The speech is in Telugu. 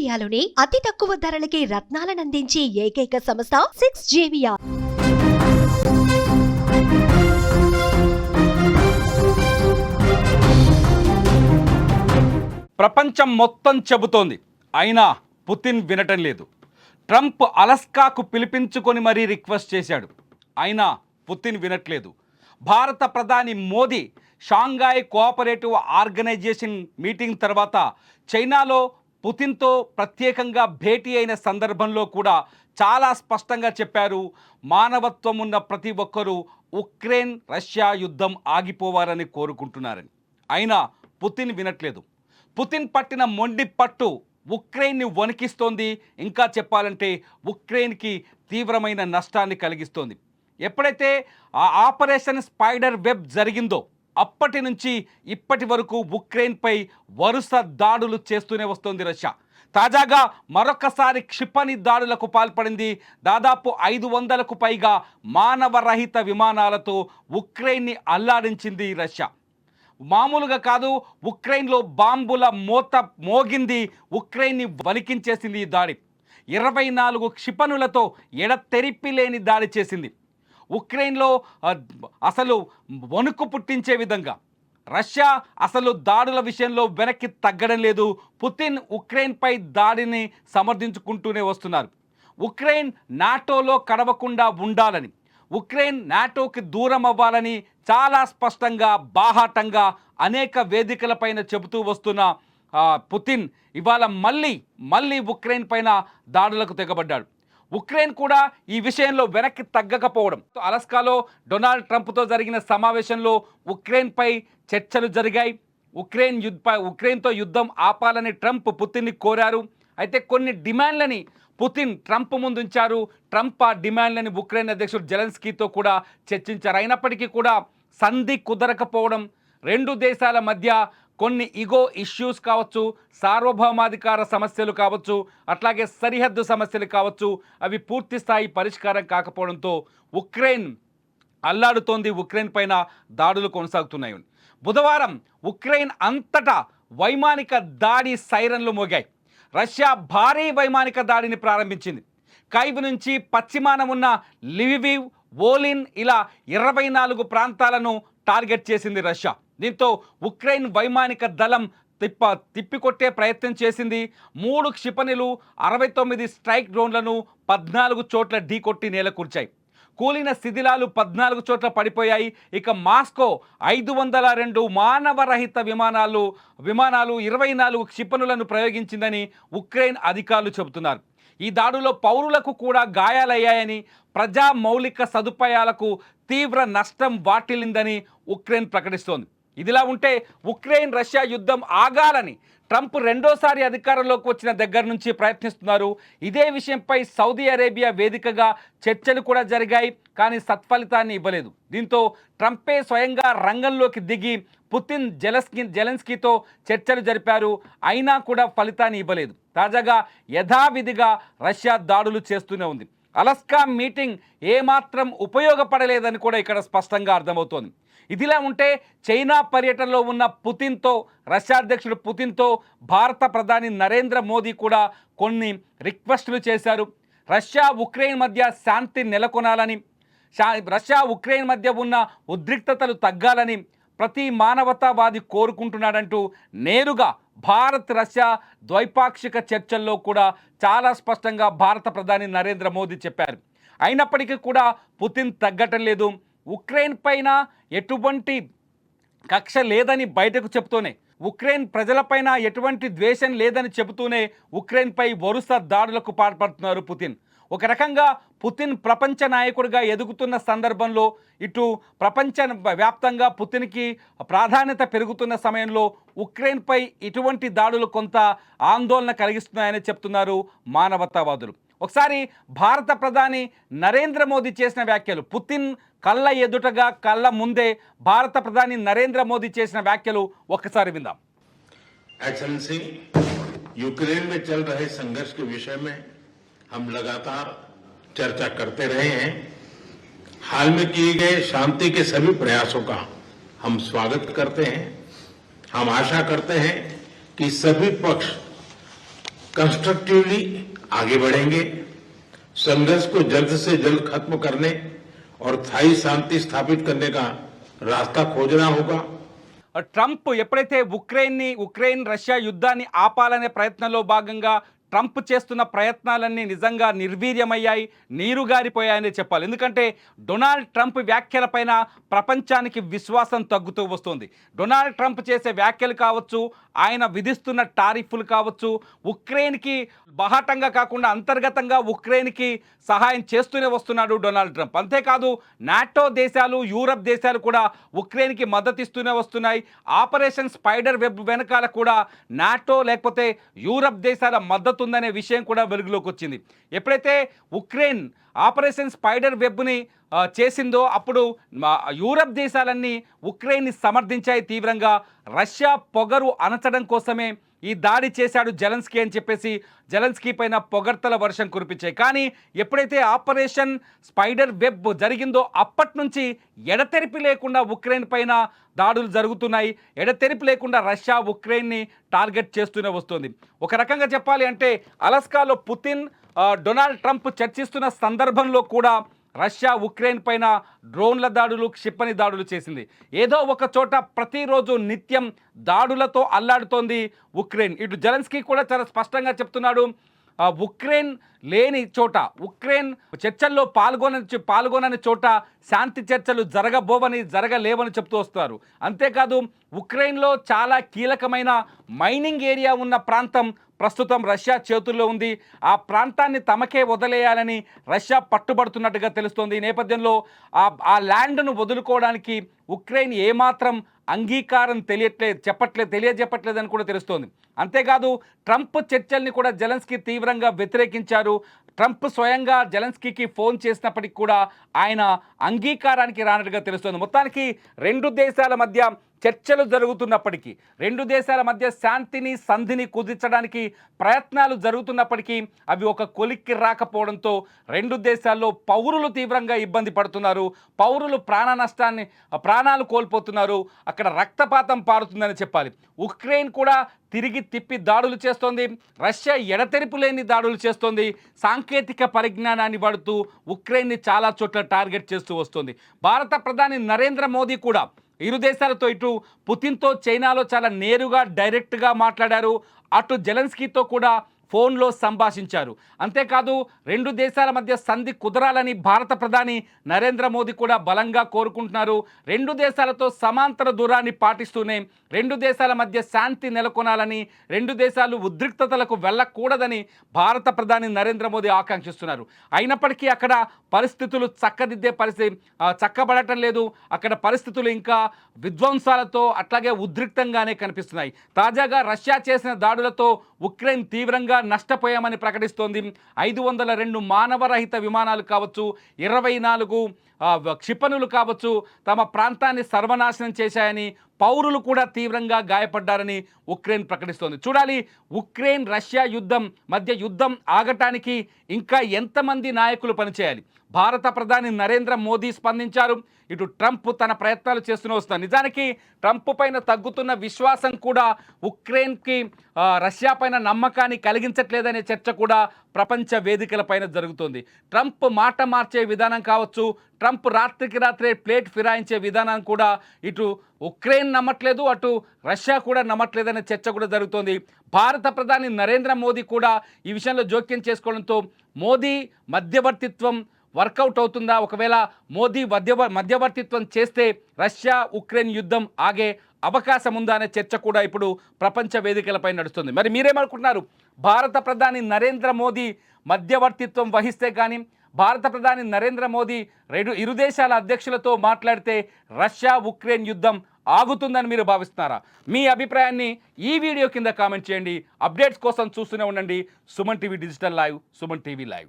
ఇండియాలోనే అతి తక్కువ ధరలకి రత్నాలనందించే ఏకైక సంస్థ సిక్స్ జేవియా ప్రపంచం మొత్తం చెబుతోంది. అయినా పుతిన్ వినటం లేదు. ట్రంప్ అలస్కాకు పిలిపించుకొని మరీ రిక్వెస్ట్ చేశాడు. అయినా పుతిన్ వినట్లేదు. భారత ప్రధాని Modi Shanghai cooperative organisation meeting తర్వాత చైనాలో పుతిన్తో ప్రత్యేకంగా భేటీ అయిన సందర్భంలో కూడా చాలా స్పష్టంగా చెప్పారు. మానవత్వం ఉన్న ప్రతి ఒక్కరూ ఉక్రెయిన్ రష్యా యుద్ధం ఆగిపోవాలని కోరుకుంటున్నారని. అయినా పుతిన్ వినట్లేదు. పుతిన్ పట్టిన మొండి పట్టు ఉక్రెయిన్ని వణికిస్తోంది. ఇంకా చెప్పాలంటే ఉక్రెయిన్కి తీవ్రమైన నష్టాన్ని కలిగిస్తోంది. ఎప్పుడైతే ఆ ఆపరేషన్ స్పైడర్ వెబ్ జరిగిందో అప్పటి నుంచి ఇప్పటి వరకు ఉక్రెయిన్పై వరుస దాడులు చేస్తూనే వస్తోంది రష్యా. తాజాగా మరొకసారి క్షిపణి దాడులకు పాల్పడింది దాదాపు ఐదు వందలకు పైగా మానవరహిత విమానాలతో ఉక్రెయిన్ని అల్లాడించింది రష్యా. మామూలుగా కాదు ఉక్రెయిన్లో బాంబుల మోత మోగింది ఉక్రెయిన్ని వలికించేసింది ఈ దాడి. ఇరవై నాలుగు క్షిపణులతో ఎడతెరిపి లేని దాడి చేసింది. ఉక్రెయిన్లో అసలు వణుకు పుట్టించే విధంగా. రష్యా అసలు దాడుల విషయంలో వెనక్కి తగ్గడం లేదు. పుతిన్ ఉక్రెయిన్పై దాడిని సమర్థించుకుంటూనే వస్తున్నారు. ఉక్రెయిన్ నాటోలో కడవకుండా ఉండాలని ఉక్రెయిన్ నాటోకి దూరం అవ్వాలని చాలా స్పష్టంగా బాహాటంగా అనేక వేదికలపైన చెబుతూ వస్తున్న పుతిన్ ఇవాళ మళ్ళీ మళ్ళీ ఉక్రెయిన్ పైన దాడులకు తెగబడ్డాడు. ఉక్రెయిన్ కూడా ఈ విషయంలో వెనక్కి తగ్గకపోవడం. అలస్కాలో డొనాల్డ్ ట్రంప్తో జరిగిన సమావేశంలో ఉక్రెయిన్పై చర్చలు జరిగాయి. ఉక్రెయిన్ యుద్ధ ఉక్రెయిన్తో యుద్ధం ఆపాలని ట్రంప్ పుతిన్ని కోరారు. అయితే కొన్ని డిమాండ్లని పుతిన్ ట్రంప్ ముందుంచారు. ట్రంప్ ఆ డిమాండ్లని ఉక్రెయిన్ అధ్యక్షుడు జెలెన్స్కీతో కూడా చర్చించారు. అయినప్పటికీ కూడా సంధి కుదరకపోవడం రెండు దేశాల మధ్య కొన్ని ఇగో ఇష్యూస్ కావచ్చు సార్వభౌమాధికార సమస్యలు కావచ్చు అట్లాగే సరిహద్దు సమస్యలు కావచ్చు అవి పూర్తి స్థాయి పరిష్కారం కాకపోవడంతో ఉక్రెయిన్ అల్లాడుతోంది ఉక్రెయిన్ పైన దాడులు కొనసాగుతున్నాయి. బుధవారం ఉక్రెయిన్ అంతటా వైమానిక దాడి సైరన్లు మోగాయి. రష్యా భారీ వైమానిక దాడిని ప్రారంభించింది. కైబ్ నుంచి పశ్చిమాన ఉన్న లివివ్ ఓలిన్ ఇలా ఇరవై నాలుగు ప్రాంతాలను టార్గెట్ చేసింది రష్యా. దీంతో ఉక్రెయిన్ వైమానిక దళం తిప్ప తిప్పికొట్టే ప్రయత్నం చేసింది. మూడు క్షిపణులు అరవై తొమ్మిది స్ట్రైక్ డ్రోన్లను పద్నాలుగు చోట్ల ఢీకొట్టి నేలకూర్చాయి. కూలిన శిథిలాలు పద్నాలుగు చోట్ల పడిపోయాయి. ఇక మాస్కో ఐదు వందల రెండు మానవరహిత విమానాలు విమానాలు ఇరవై నాలుగు క్షిపణులను ప్రయోగించిందని ఉక్రెయిన్ అధికారులు చెబుతున్నారు. ఈ దాడులో పౌరులకు కూడా గాయాలయ్యాయని ప్రజా మౌలిక సదుపాయాలకు తీవ్ర నష్టం వాటిల్లిందని ఉక్రెయిన్ ప్రకటిస్తోంది. ఇదిలా ఉంటే ఉక్రెయిన్ రష్యా యుద్ధం ఆగాలని ట్రంప్ రెండోసారి అధికారంలోకి వచ్చిన దగ్గర నుంచి ప్రయత్నిస్తున్నారు. ఇదే విషయంపై సౌదీ అరేబియా వేదికగా చర్చలు కూడా జరిగాయి కానీ సత్ఫలితాన్ని ఇవ్వలేదు. దీంతో ట్రంపే స్వయంగా రంగంలోకి దిగి పుతిన్ జెలస్కి జెలెన్స్కీతో చర్చలు జరిపారు. అయినా కూడా ఫలితాన్ని ఇవ్వలేదు. తాజాగా యథావిధిగా రష్యా దాడులు చేస్తూనే ఉంది. అలస్కా మీటింగ్ ఏమాత్రం ఉపయోగపడలేదని కూడా ఇక్కడ స్పష్టంగా అర్థమవుతోంది. ఇదిలా ఉంటే చైనా పర్యటనలో ఉన్న పుతిన్తో రష్యా అధ్యక్షుడు పుతిన్తో భారత ప్రధాని నరేంద్ర మోదీ కూడా కొన్ని రిక్వెస్టులు చేశారు. రష్యా ఉక్రెయిన్ మధ్య శాంతి నెలకొనాలని రష్యా ఉక్రెయిన్ మధ్య ఉన్న ఉద్రిక్తతలు తగ్గాలని ప్రతి మానవతావాది కోరుకుంటున్నాడంటూ నేరుగా భారత్ రష్యా ద్వైపాక్షిక చర్చల్లో కూడా చాలా స్పష్టంగా భారత ప్రధాని నరేంద్ర మోదీ చెప్పారు. అయినప్పటికీ కూడా పుతిన్ తగ్గటం లేదు. ఉక్రెయిన్ పైన ఎటువంటి కక్ష లేదని బయటకు చెప్తూనే ఉక్రెయిన్ ప్రజలపైన ఎటువంటి ద్వేషం లేదని చెబుతూనే ఉక్రెయిన్పై వరుస దాడులకు పాల్పడుతున్నారు పుతిన్. ఒక రకంగా పుతిన్ ప్రపంచ నాయకుడిగా ఎదుగుతున్న సందర్భంలో ఇటు ప్రపంచ వ్యాప్తంగా పుతిన్కి ప్రాధాన్యత పెరుగుతున్న సమయంలో ఉక్రెయిన్పై ఇటువంటి దాడులు కొంత ఆందోళన కలిగిస్తున్నాయని చెప్తున్నారు మానవతావాదులు. ఒకసారి భారత ప్రధాని నరేంద్ర మోదీ చేసిన వ్యాఖ్యలు పుతిన్ కళ్ళ ఎదుటగా కళ్ళ ముందే భారత ప్రధాని నరేంద్ర మోదీ చేసిన వ్యాఖ్యలు ఒక్కసారి విందాం एक्सलेंसी यूक्रेन में चल रहे संघर्ष के विषय में हम लगातार चर्चा करते रहे हैं हाल में किए गए शांति के सभी प्रयासों का हम स्वागत करते हैं हम आशा करते हैं कि सभी पक्ष कंस्ट्रक्टिवली आगे बढ़ेंगे संघर्ष को जल्द से जल्द खत्म करने और स्थायी शांति स्थापित करने का रास्ता खोजना होगा ట్రంప్ ఎప్పుడైతే ఉక్రెయిన్ని ఉక్రెయిన్ రష్యా యుద్ధాన్ని ఆపాలనే ప్రయత్నంలో భాగంగా ట్రంప్ చేస్తున్న ప్రయత్నాలన్నీ నిజంగా నిర్వీర్యమయ్యాయి నీరుగారిపోయాయని చెప్పాలి. ఎందుకంటే డొనాల్డ్ ట్రంప్ వ్యాఖ్యలపైన ప్రపంచానికి విశ్వాసం తగ్గుతూ వస్తుంది. డొనాల్డ్ ట్రంప్ చేసే వ్యాఖ్యలు కావచ్చు ఆయన విధిస్తున్న టారిఫ్లు కావచ్చు ఉక్రెయిన్కి బహాటంగా కాకుండా అంతర్గతంగా ఉక్రెయిన్కి సహాయం చేస్తూనే వస్తున్నాడు డొనాల్డ్ ట్రంప్. అంతేకాదు నాటో దేశాలు యూరప్ దేశాలు కూడా ఉక్రెయిన్కి మద్దతు ఇస్తూనే వస్తున్నాయి. ఆపరేషన్ స్పైడర్ వెబ్ వెనకాల కూడా నాటో లేకపోతే యూరప్ దేశాల మద్దతు ఉందనే విషయం కూడా వెలుగులోకి వచ్చింది. ఎప్పుడైతే ఉక్రెయిన్ ఆపరేషన్ స్పైడర్ వెబ్ని చేసిందో అప్పుడు యూరప్ దేశాలన్నీ ఉక్రెయిన్ని సమర్థించాయి తీవ్రంగా. రష్యా పొగరు అనచడం కోసమే ఈ దాడి చేశాడు జలన్స్కీ అని చెప్పేసి జలన్స్కీ పైన పొగడ్తల వర్షం కురిపించాయి. కానీ ఎప్పుడైతే ఆపరేషన్ స్పైడర్ వెబ్ జరిగిందో అప్పటి నుంచి ఎడతెరిపి లేకుండా ఉక్రెయిన్ పైన దాడులు జరుగుతున్నాయి. ఎడతెరిపి లేకుండా రష్యా ఉక్రెయిన్ని టార్గెట్ చేస్తూనే వస్తుంది. ఒక రకంగా చెప్పాలి అంటే అలస్కాలో పుతిన్ డొనాల్డ్ ట్రంప్ చర్చిస్తున్న సందర్భంలో కూడా రష్యా ఉక్రెయిన్ పైన డ్రోన్ల దాడులు క్షిపణి దాడులు చేసింది. ఏదో ఒక చోట ప్రతిరోజు నిత్యం దాడులతో అల్లాడుతోంది ఉక్రెయిన్. ఇటు జెలెన్స్కీ కూడా చాలా స్పష్టంగా చెప్తున్నాడు ఉక్రెయిన్ లేని చోట ఉక్రెయిన్ చర్చల్లో పాల్గొనని పాల్గొనని చోట శాంతి చర్చలు జరగబోవని జరగలేవని చెప్తూ వస్తారు. అంతేకాదు ఉక్రెయిన్లో చాలా కీలకమైన మైనింగ్ ఏరియా ఉన్న ప్రాంతం ప్రస్తుతం రష్యా చేతుల్లో ఉంది. ఆ ప్రాంతాన్ని తమకే వదిలేయాలని రష్యా పట్టుబడుతున్నట్టుగా తెలుస్తోంది. ఈ నేపథ్యంలో ఆ ఆ ల్యాండ్ను వదులుకోవడానికి ఉక్రెయిన్ ఏమాత్రం అంగీకారం తెలియట్లేదు చెప్పట్లేదు తెలియజెప్పట్లేదని కూడా తెలుస్తోంది. అంతేకాదు ట్రంప్ చర్చల్ని కూడా జెలెన్స్కీ తీవ్రంగా వ్యతిరేకించారు. ట్రంప్ స్వయంగా జెలెన్స్కీకి ఫోన్ చేసినప్పటికీ కూడా ఆయన అంగీకారానికి రానట్టుగా తెలుస్తోంది. మొత్తానికి రెండు దేశాల మధ్య చర్చలు జరుగుతున్నప్పటికీ రెండు దేశాల మధ్య శాంతిని సంధిని కుదిర్చడానికి ప్రయత్నాలు జరుగుతున్నప్పటికీ అవి ఒక కొలిక్కి రాకపోవడంతో రెండు దేశాల్లో పౌరులు తీవ్రంగా ఇబ్బంది పడుతున్నారు. పౌరులు ప్రాణ నష్టాన్ని ప్రాణాలు కోల్పోతున్నారు. అక్కడ రక్తపాతం పారుతుందని చెప్పాలి. ఉక్రెయిన్ కూడా తిరిగి తిప్పి దాడులు చేస్తోంది. రష్యా ఎడతెరిపు లేని దాడులు చేస్తోంది. సాంకేతిక పరిజ్ఞానాన్ని వాడుతూ ఉక్రెయిన్ని చాలా చోట్ల టార్గెట్ చేస్తూ వస్తుంది. భారత ప్రధాని నరేంద్ర మోదీ కూడా ఇరు దేశాలతో ఇటు పుతిన్తో చైనాలో చాలా నేరుగా డైరెక్ట్గా మాట్లాడారు. అటు జెలెన్స్కీతో కూడా ఫోన్లో సంభాషించారు. అంతేకాదు రెండు దేశాల మధ్య సంధి కుదరాలని భారత ప్రధాని నరేంద్ర మోదీ కూడా బలంగా కోరుకుంటున్నారు. రెండు దేశాలతో సమాంతర దూరాన్ని పాటిస్తూనే రెండు దేశాల మధ్య శాంతి నెలకొనాలని రెండు దేశాలు ఉద్రిక్తతలకు వెళ్ళకూడదని భారత ప్రధాని నరేంద్ర మోదీ ఆకాంక్షిస్తున్నారు. అయినప్పటికీ అక్కడ పరిస్థితులు చక్కదిద్దే పరిస్థితి చక్కబడటం లేదు. అక్కడ పరిస్థితులు ఇంకా విధ్వంసాలతో అట్లాగే ఉద్రిక్తంగానే కనిపిస్తున్నాయి. తాజాగా రష్యా చేసిన దాడులతో ఉక్రెయిన్ తీవ్రంగా నష్టపోయామని ప్రకటిస్తోంది. ఐదు వందల రెండు మానవరహిత విమానాలు కావచ్చు ఇరవై నాలుగు క్షిపణులు కావచ్చు తమ ప్రాంతాన్ని సర్వనాశనం చేశాయని పౌరులు కూడా తీవ్రంగా గాయపడ్డారని ఉక్రెయిన్ ప్రకటిస్తోంది. చూడాలి ఉక్రెయిన్ రష్యా యుద్ధం మధ్య యుద్ధం ఆగటానికి ఇంకా ఎంతమంది నాయకులు పనిచేయాలి? భారత ప్రధాని నరేంద్ర మోదీ స్పందించారు. ఇటు ట్రంప్ తన ప్రయత్నాలు చేస్తూనే వస్తున్నారు. నిజానికి ట్రంప్ పైన తగ్గుతున్న విశ్వాసం కూడా ఉక్రెయిన్కి రష్యా పైన నమ్మకాన్ని కలిగించట్లేదనే చర్చ కూడా ప్రపంచ వేదికల పైన జరుగుతుంది. ట్రంప్ మాట మార్చే విధానం కావచ్చు ట్రంప్ రాత్రికి రాత్రే ప్లేట్ ఫిరాయించే విధానం కూడా ఇటు ఉక్రెయిన్ నమ్మట్లేదు అటు రష్యా కూడా నమ్మట్లేదనే చర్చ కూడా జరుగుతోంది. భారత ప్రధాని నరేంద్ర మోదీ కూడా ఈ విషయంలో జోక్యం చేసుకోవడంతో మోదీ మధ్యవర్తిత్వం వర్కౌట్ అవుతుందా? ఒకవేళ మోదీ మధ్య మధ్యవర్తిత్వం చేస్తే రష్యా ఉక్రెయిన్ యుద్ధం ఆగే అవకాశం ఉందా అనే చర్చ కూడా ఇప్పుడు ప్రపంచ వేదికలపై నడుస్తుంది. మరి మీరేమనుకుంటున్నారు? భారత ప్రధాని నరేంద్ర మోదీ మధ్యవర్తిత్వం వహిస్తే కానీ భారత ప్రధాని నరేంద్ర మోదీ రెండు ఇరు దేశాల అధ్యక్షులతో మాట్లాడితే రష్యా ఉక్రెయిన్ యుద్ధం ఆగుతుందని మీరు భావిస్తున్నారా? మీ అభిప్రాయాన్ని ఈ వీడియో కింద కామెంట్ చేయండి. అప్డేట్స్ కోసం చూస్తూనే ఉండండి. Suman TV digital live Suman TV live.